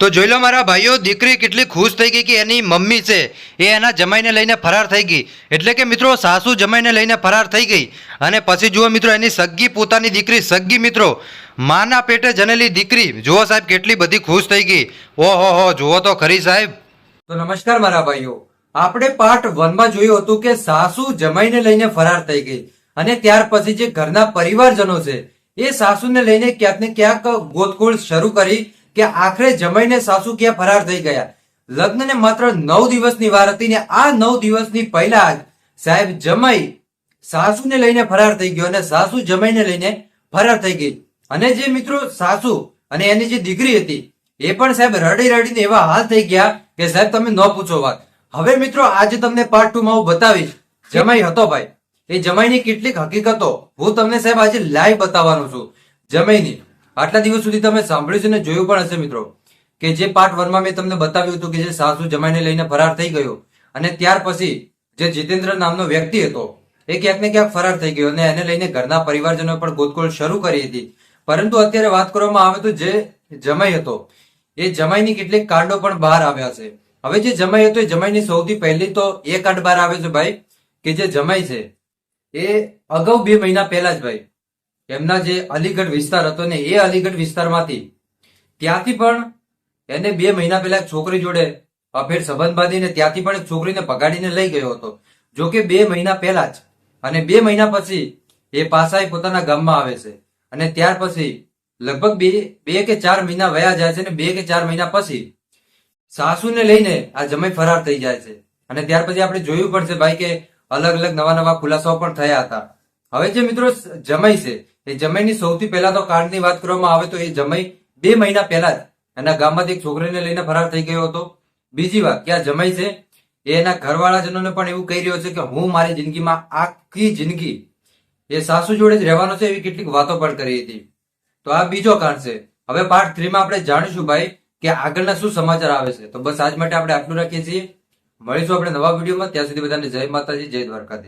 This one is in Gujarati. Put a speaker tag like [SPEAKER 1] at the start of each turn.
[SPEAKER 1] તો જોઈ લો મારા ભાઈઓ, દીકરી કેટલી ખુશ થઈ ગઈ કે એની મમ્મી છે, એ એના જમાઈને લઈને ફરાર થઈ ગઈ. એટલે કે મિત્રો, સાસુ જમાઈને લઈને ફરાર થઈ ગઈ. અને પછી જુઓ મિત્રો, એની સગ્ગી પોતાની દીકરી સગ્ગી મિત્રો, માના પેટે જનેલી દીકરી. જુઓ સાહેબ, કેટલી બધી ખુશ થઈ ગઈ. ઓહો હો, જુઓ તો ખરી સાહેબ.
[SPEAKER 2] તો નમસ્કાર મારા ભાઈઓ. આપણે પાર્ટ વનમાં જોયું હતું કે સાસુ જમાઈને લઈને ફરાર થઈ ગઈ. અને ત્યાર પછી જે ઘરના પરિવારજનો છે, એ સાસુને લઈને ક્યાંક ને ક્યાંક ગોતખોળ શરૂ કરી કે આખરે જમાઈને સાસુ ક્યાં ફરાર થઈ ગયા? લગ્નને માત્ર નવ દિવસની વાર હતી ને આ નવ દિવસની પહેલા જ સાહેબ જમાઈ સાસુને લઈને ફરાર થઈ ગયો અને સાસુ જમાઈને લઈને ફરાર થઈ ગઈ. અને જે મિત્રો સાસુ અને એની જે દીકરી હતી, એ પણ સાહેબ રડી રડીને એવા હાલ થઈ ગયા કે સાહેબ તમે ન પૂછો વાત. હવે મિત્રો આજે તમને પાર્ટ ટુ માં હું બતાવીશ. જમાઈ હતો ભાઈ. એ જમાઈની કેટલીક હકીકતો હું તમને સાહેબ આજે લાઈવ બતાવવાનો છું. જમાઈની આટલા દિવસ સુધી તમે સાંભળ્યું છે ને જોયું પણ હશે મિત્રો. કે જે પાર્ટ વનમાં મેં તમને બતાવ્યું હતું કે જે સાસુ જમાઈને લઈને ફરાર થઈ ગયો અને ત્યાર પછી જે જીતેન્દ્ર નામનો વ્યક્તિ હતો, એ ક્યાંક ને ક્યાંક ફરાર થઈ ગયો અને એને લઈને ઘરના પરિવારજનો પણ ગોતગોળ શરૂ કરી હતી. પરંતુ અત્યારે વાત કરવામાં આવે તો જે જમાઈ હતો, એ જમાઈની કેટલીક કાંડો પણ બહાર આવ્યા છે. હવે જે જમાઈ હતો, એ જમાઈની સૌથી પહેલી તો એ કાંડ બહાર આવે છે ભાઈ, કે જે જમાઈ છે, એ અગાઉ બે મહિના પહેલા જ ભાઈ એમના જે અલીગઢ વિસ્તાર હતો ને, એ અલીગઢ વિસ્તારમાંથી. ત્યાંથી પણ એને બે મહિના પહેલા એક છોકરી જોડે અફેર સંબંધ બાંધીને ત્યાંથી પણ એક છોકરીને પગાડીને લઈ ગયો હતો. જો કે બે મહિના પહેલા જ. અને બે મહિના પછી એ પાસા એ પોતાના ગામમાં આવે છે. અને ત્યાર પછી લગભગ બે બે કે ચાર મહિના વયા જાય છે અને બે કે ચાર મહિના પછી સાસુને લઈને આ જમાઈ ફરાર થઈ જાય છે. અને ત્યાર પછી આપણે જોયું પણ છે ભાઈ કે અલગ અલગ નવા નવા ખુલાસાઓ પણ થયા હતા. હવે જે મિત્રો જમાઈ છે, એ જમાઈની સૌથી પહેલા તો કાંડની વાત કરવામાં આવે તો એ જમાઈ બે મહિના પહેલા જ એના ગામમાંથી એક છોકરીને લઈને ફરાર થઈ ગયો હતો. બીજી વાત, કે આ જમાઈ છે, એ એના ઘરવાળાજનોને પણ એવું કહી રહ્યો છે કે હું મારી જિંદગીમાં આખી જિંદગી એ સાસુ જોડે જ રહેવાનો છે એવી કેટલીક વાતો પણ કરી હતી. તો આ બીજો કાંડ છે. હવે પાર્ટ થ્રીમાં આપણે જાણીશું ભાઈ કે આગળના શું સમાચાર આવે છે. તો બસ આજ માટે આપણે આટલું રાખીએ છીએ. મળીશું આપણે નવા વિડીયોમાં. ત્યાં સુધી બધાને જય માતાજી, જય દ્વારકાધીશ.